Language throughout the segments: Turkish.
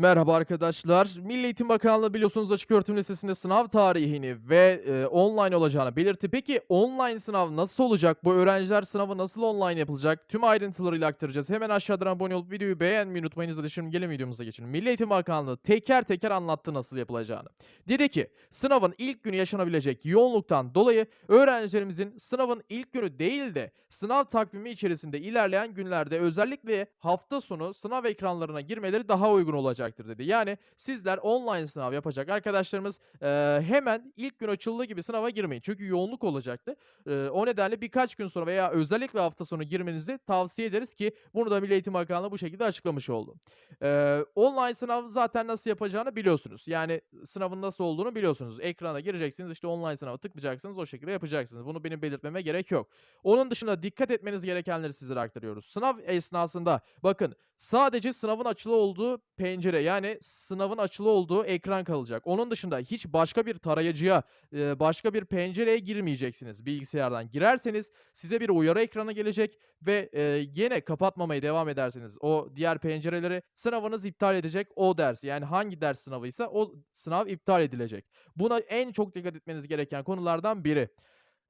Merhaba arkadaşlar. Milli Eğitim Bakanlığı biliyorsunuz açık öğretim lisesinde sınav tarihini ve e, online olacağını belirtti. Peki online sınav nasıl olacak? Bu öğrenciler sınavı nasıl online yapılacak? Tüm ayrıntılarıyla aktaracağız. Hemen aşağıdan abone olup videoyu beğenmeyi unutmayınız. Hadi şimdi gelin videomuza geçelim. Milli Eğitim Bakanlığı teker teker anlattı nasıl yapılacağını. Dedi ki sınavın ilk günü yaşanabilecek yoğunluktan dolayı öğrencilerimizin sınavın ilk günü değil de sınav takvimi içerisinde ilerleyen günlerde özellikle hafta sonu sınav ekranlarına girmeleri daha uygun olacaktır dedi. Yani sizler online sınav yapacak arkadaşlarımız eee, hemen ilk gün açıldığı gibi sınava girmeyin. Çünkü yoğunluk olacaktı. Eee, o nedenle birkaç gün sonra veya özellikle hafta sonu girmenizi tavsiye ederiz ki bunu da Milli Eğitim Bakanlığı bu şekilde açıklamış oldu. Eee, online sınav zaten nasıl yapacağını biliyorsunuz. Yani sınavın nasıl olduğunu biliyorsunuz. Ekrana gireceksiniz işte online sınava tıklayacaksınız o şekilde yapacaksınız. Bunu benim belirtmeme gerek yok. Onun dışında dikkat etmeniz gerekenleri sizlere aktarıyoruz. Sınav esnasında bakın sadece sınavın açılı olduğu pencere yani sınavın açılı olduğu ekran kalacak. Onun dışında hiç başka bir tarayıcıya, eee, başka bir pencereye girmeyeceksiniz bilgisayardan. Girerseniz size bir uyarı ekranı gelecek ve, eee, gene kapatmamaya devam ederseniz o diğer pencereleri sınavınız iptal edecek o ders. Yani hangi ders sınavıysa o sınav iptal edilecek. Buna en çok dikkat etmeniz gereken konulardan biri.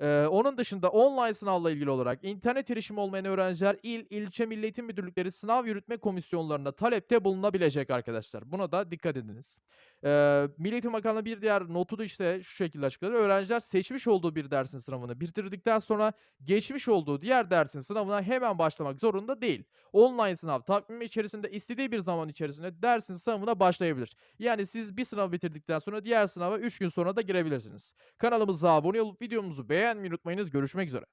Eee, onun dışında online sınavla ilgili olarak internet erişimi olmayan öğrenciler il, ilçe milli eğitim müdürlükleri sınav yürütme komisyonlarına talepte bulunabilecek arkadaşlar. Buna da dikkat ediniz. Eee, Milli Bakanlığı bir diğer notu da işte şu şekilde açıkladı. Öğrenciler seçmiş olduğu bir dersin sınavını bitirdikten sonra geçmiş olduğu diğer dersin sınavına hemen başlamak zorunda değil. Online sınav takvimi içerisinde istediği bir zaman içerisinde dersin sınavına başlayabilir. Yani siz bir sınav bitirdikten sonra diğer sınava 3 gün sonra da girebilirsiniz. Kanalımıza abone olup videomuzu beğenmeyi unutmayınız. Görüşmek üzere.